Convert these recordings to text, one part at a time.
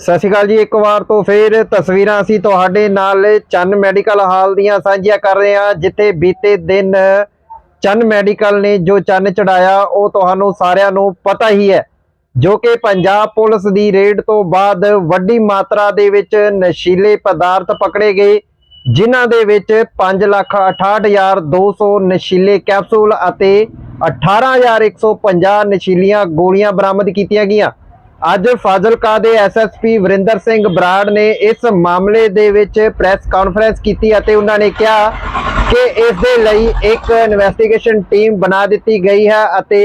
ਸਤਿ ਸ਼੍ਰੀ ਅਕਾਲ ਜੀ, ਇੱਕ ਵਾਰ ਤੋਂ ਫੇਰ ਤਸਵੀਰਾਂ ਅਸੀਂ ਤੁਹਾਡੇ ਨਾਲ ਚੰਨ ਮੈਡੀਕਲ ਹਾਲ ਦੀਆਂ ਸਾਂਝੀਆਂ ਕਰ ਰਹੇ ਹਾਂ, ਜਿੱਥੇ ਬੀਤੇ ਦਿਨ ਚੰਨ ਮੈਡੀਕਲ ਨੇ ਜੋ ਚੰਨ ਚੜਾਇਆ, ਉਹ ਤੁਹਾਨੂੰ ਸਾਰਿਆਂ ਨੂੰ ਪਤਾ ਹੀ ਹੈ, ਜੋ ਕਿ ਪੰਜਾਬ ਪੁਲਿਸ ਦੀ ਰੇਡ ਤੋਂ ਬਾਅਦ ਵੱਡੀ ਮਾਤਰਾ ਦੇ ਵਿੱਚ ਨਸ਼ੀਲੇ ਪਦਾਰਥ ਪਕੜੇ ਗਏ, ਜਿਨ੍ਹਾਂ ਦੇ ਵਿੱਚ 568200 ਨਸ਼ੀਲੇ ਕੈਪਸੂਲ ਅਤੇ 18150 ਨਸ਼ੀਲੀਆਂ ਗੋਲੀਆਂ ਬਰਾਮਦ ਕੀਤੀਆਂ ਗਈਆਂ। ਅੱਜ ਫਾਜ਼ਿਲਕਾ ਦੇ ਐਸਐਸਪੀ ਵਰਿੰਦਰ ਸਿੰਘ ਬਰਾੜ ਨੇ ਇਸ ਮਾਮਲੇ ਦੇ ਵਿੱਚ ਪ੍ਰੈਸ ਕਾਨਫਰੰਸ ਕੀਤੀ ਅਤੇ ਉਹਨਾਂ ਨੇ ਕਿਹਾ ਕਿ ਇਸ ਦੇ ਲਈ ਇੱਕ ਇਨਵੈਸਟੀਗੇਸ਼ਨ ਟੀਮ ਬਣਾ ਦਿੱਤੀ ਗਈ ਹੈ ਅਤੇ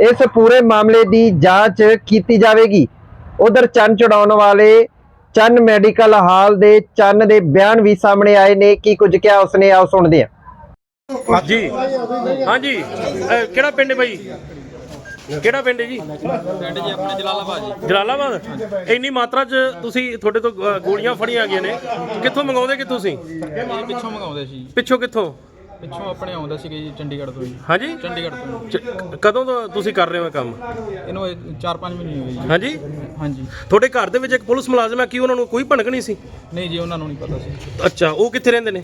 ਇਸ ਪੂਰੇ ਮਾਮਲੇ ਦੀ ਜਾਂਚ ਕੀਤੀ ਜਾਵੇਗੀ। ਉਧਰ ਚੰਨ ਚੜਾਉਣ ਵਾਲੇ ਚੰਨ ਮੈਡੀਕਲ ਹਾਲ ਦੇ ਚੰਨ ਦੇ ਬਿਆਨ ਵੀ ਸਾਹਮਣੇ ਆਏ ਨੇ। ਕੀ ਕੁਝ ਕਿਹਾ ਉਸਨੇ? ਆਓ ਸੁਣਦੇ ਹਾਂ। ਜੀ ਹਾਂਜੀ। ਕਿਹੜਾ ਪਿੰਡ ਹੈ ਕਿਹੜਾ ਪਿੰਡ ਹੈ ਜੀ? ਪਿੰਡ ਜੀ ਆਪਣੇ ਜਲਾਲਾਬਾਦ ਜੀ। ਜਲਾਲਾਬਾਦ? ਇੰਨੀ ਮਾਤਰਾ 'ਚ ਤੁਸੀਂ ਤੁਹਾਡੇ ਤੋਂ ਗੋਲੀਆਂ ਫੜੀਆਂ ਗਈਆਂ ਨੇ। ਕਿੱਥੋਂ ਮੰਗਾਉਂਦੇ ਕਿ ਤੁਸੀਂ? ਇਹ ਪਿੱਛੋਂ ਮੰਗਾਉਂਦੇ ਸੀ। ਪਿੱਛੋਂ ਕਿੱਥੋਂ? ਪਿੱਛੋਂ ਆਪਣੇ ਆਉਂਦਾ ਸੀਗਾ ਜੀ ਚੰਡੀਗੜ੍ਹ ਤੋਂ ਜੀ। ਹਾਂਜੀ? ਚੰਡੀਗੜ੍ਹ ਤੋਂ। ਚ- ਕਦੋਂ ਤੋਂ ਤੁਸੀਂ ਕਰ ਰਹੇ ਹੋ ਇਹ ਕੰਮ? ਇਹਨੂੰ 4-5 ਮਹੀਨੇ ਹੋ ਗਏ ਜੀ। ਹਾਂਜੀ? ਹਾਂਜੀ। ਤੁਹਾਡੇ ਘਰ ਦੇ ਵਿੱਚ ਇੱਕ ਪੁਲਿਸ ਮੁਲਾਜ਼ਮ ਹੈ ਕੀ ਉਹਨਾਂ ਨੂੰ ਕੋਈ ਭਣਕ ਨਹੀਂ ਸੀ? ਨਹੀਂ ਜੀ ਉਹਨਾਂ ਨੂੰ ਨਹੀਂ ਪਤਾ ਸੀ। ਅੱਛਾ ਉਹ ਕਿੱਥੇ ਰਹਿੰਦੇ ਨੇ?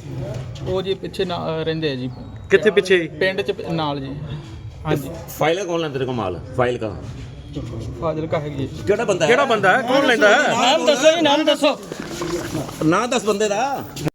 ਉਹ ਜੀ ਪਿੱਛੇ ਨਾ- ਅਹ ਰਹਿੰਦੇ ਆ ਜੀ। ਕਿੱਥੇ ਪਿੱਛੇ? ਪਿੰਡ ਚ ਪ- ਨਾਲ ਜੀ। ਹਾਂਜੀ। ਫਾਈਲ ਕੌਣ ਲੈਂਦਾ ਤੇਰੇ ਕੋਲ ਮਾਲ? ਫਾਈਲ ਕਾ? ਫਾਜ਼ਿਲਕਾ ਹੈਗੀ ਹੈ। ਕਿਹੜਾ ਬੰਦਾ ਹੈ? ਕਿਹੜਾ ਬੰਦਾ ਹੈ? ਕੌਣ ਲੈਂਦਾ ਹੈ? ਨਾਮ ਦੱਸੋ ਜੀ ਨਾਮ ਦੱਸੋ। ਨਾਂ ਦੱਸ ਬੰਦੇ ਦਾ।